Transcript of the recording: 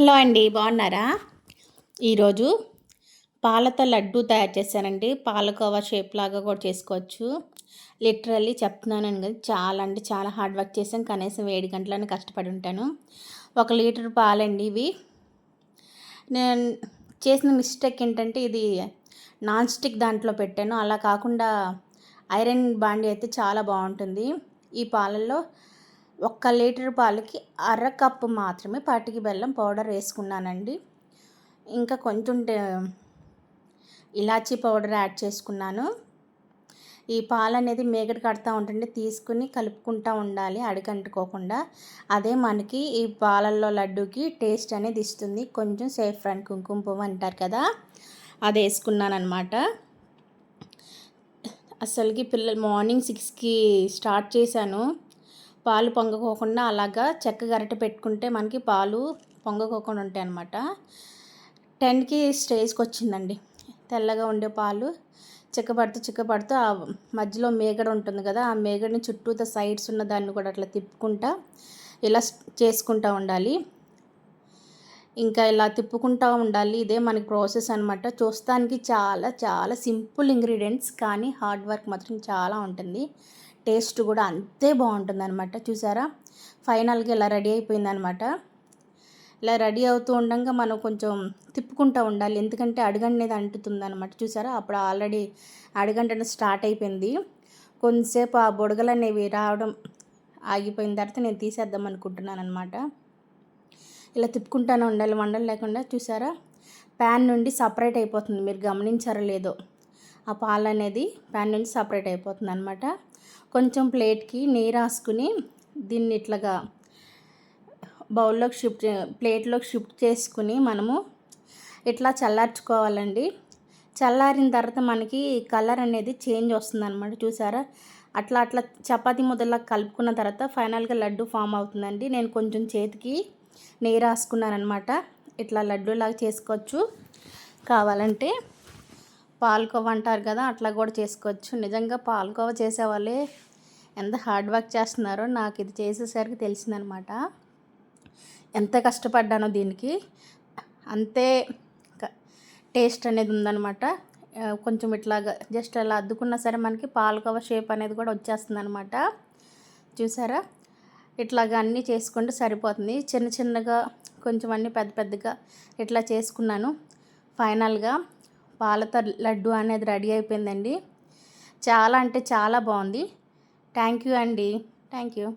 Hello అండి బాగున్నారా? ఈరోజు పాలతో లడ్డు తయారు చేశానండి. పాలకోవా షేప్ లాగా కూడా చేసుకోవచ్చు. లిటరల్లీ చెప్తున్నాను కదా చాలా అంటే చాలా హార్డ్ వర్క్ చేసాను కనీసం ఏడు గంటలని కష్టపడి ఉంటాను. ఒక లీటర్ పాలండి ఇవి. నేను చేసిన మిస్టేక్ ఏంటంటే ఇది నాన్ స్టిక్ దాంట్లో పెట్టాను. అలా కాకుండా ఐరన్ బాండి అయితే చాలా బాగుంటుంది. ఈ పాలల్లో ఒక్క లీటర్ పాలకి అర కప్పు మాత్రమే పాటికి బెల్లం పౌడర్ వేసుకున్నానండి. ఇంకా కొంచెం ఇలాచీ పౌడర్ యాడ్ చేసుకున్నాను. ఈ పాలు అనేది మేగడ కడతా ఉంటుంటే తీసుకుని కలుపుకుంటూ ఉండాలి అడిగంటుకోకుండా. అదే మనకి ఈ పాలల్లో లడ్డూకి టేస్ట్ అనేది ఇస్తుంది. కొంచెం సేఫ్ అండ్ కుంకుమ పువ్వు అంటారు కదా అది వేసుకున్నాను అనమాట అసలుకి పిల్లలు మార్నింగ్ సిక్స్కి స్టార్ట్ చేశాను. పాలు పొంగకోకుండా అలాగా చెక్క గరిటె పెట్టుకుంటే మనకి పాలు పొంగకోకుండా ఉంటాయి అన్నమాట టెన్కి స్టేజ్కి వచ్చిందండి. తెల్లగా ఉండే పాలు చిక్కబడుతూ చిక్కబడుతూ ఆ మధ్యలో మేగడ ఉంటుంది కదా ఆ మేగడని చుట్టూతో సైడ్స్ ఉన్న దాన్ని కూడా అట్లా తిప్పుకుంటా ఇలా చేసుకుంటూ ఉండాలి. ఇంకా ఇలా తిప్పుకుంటూ ఉండాలి. ఇదే మనకి ప్రాసెస్ అనమాట చూస్తానికి చాలా చాలా సింపుల్ ఇంగ్రీడియంట్స్ కానీ హార్డ్ వర్క్ మాత్రం చాలా ఉంటుంది. టేస్ట్ కూడా అంతే బాగుంటుంది అనమాట చూసారా? ఫైనల్గా ఇలా రెడీ అయిపోయిందనమాట ఇలా రెడీ అవుతూ ఉండగా మనం కొంచెం తిప్పుకుంటూ ఉండాలి. ఎందుకంటే అడుగంటనేది అంటుతుంది అనమాట చూసారా? అప్పుడు ఆల్రెడీ అడుగంట స్టార్ట్ అయిపోయింది. కొంతసేపు ఆ బుడగలు అనేవి రావడం ఆగిపోయిన తర్వాత నేను తీసేద్దాం అనుకుంటున్నాను అనమాట ఇలా తిప్పుకుంటానే ఉండాలి. వండలు లేకుండా చూసారా? ప్యాన్ నుండి సపరేట్ అయిపోతుంది. మీరు గమనించారో లేదో ఆ పాలు అనేది ప్యాన్ నుండి సపరేట్ అయిపోతుంది అనమాట కొంచెం ప్లేట్కి నీరు రాసుకుని దీన్ని ఇట్లాగా బౌల్లోకి షిఫ్ట్ ప్లేట్లోకి షిఫ్ట్ చేసుకుని మనము ఇట్లా చల్లార్చుకోవాలండి. చల్లారిన తర్వాత మనకి కలర్ అనేది చేంజ్ వస్తుంది అనమాట చూసారా? అట్లా అట్లా చపాతీ ముద్దలా కలుపుకున్న తర్వాత ఫైనల్గా లడ్డు ఫామ్ అవుతుందండి. నేను కొంచెం చేతికి నెయ్యి రాసుకున్నాను అనమాట ఇట్లా లడ్డూలాగా చేసుకోవచ్చు. కావాలంటే పాలకోవ అంటారు కదా అట్లా కూడా చేసుకోవచ్చు. నిజంగా పాలకోవ చేసేవాళ్ళే ఎంత హార్డ్ వర్క్ చేస్తున్నారో నాకు ఇది చేసేసరికి తెలిసిందనమాట. ఎంత కష్టపడ్డానో దీనికి. అంతే టేస్ట్ అనేది ఉందనమాట. కొంచెం ఇట్లాగా జస్ట్ అలా అద్దుకున్నా సరే మనకి పాలకోవ షేప్ అనేది కూడా వచ్చేస్తుంది అనమాట చూసారా? ఇట్లాగా అన్నీ చేసుకుంటే సరిపోతుంది. చిన్న చిన్నగా కొంచెం అన్నీ పెద్ద పెద్దగా ఇట్లా చేసుకున్నాను. ఫైనల్గా పాలతో లడ్డు అనేది రెడీ అయిపోయిందండి. చాలా అంటే చాలా బాగుంది. థ్యాంక్ యూ అండి. Thank you.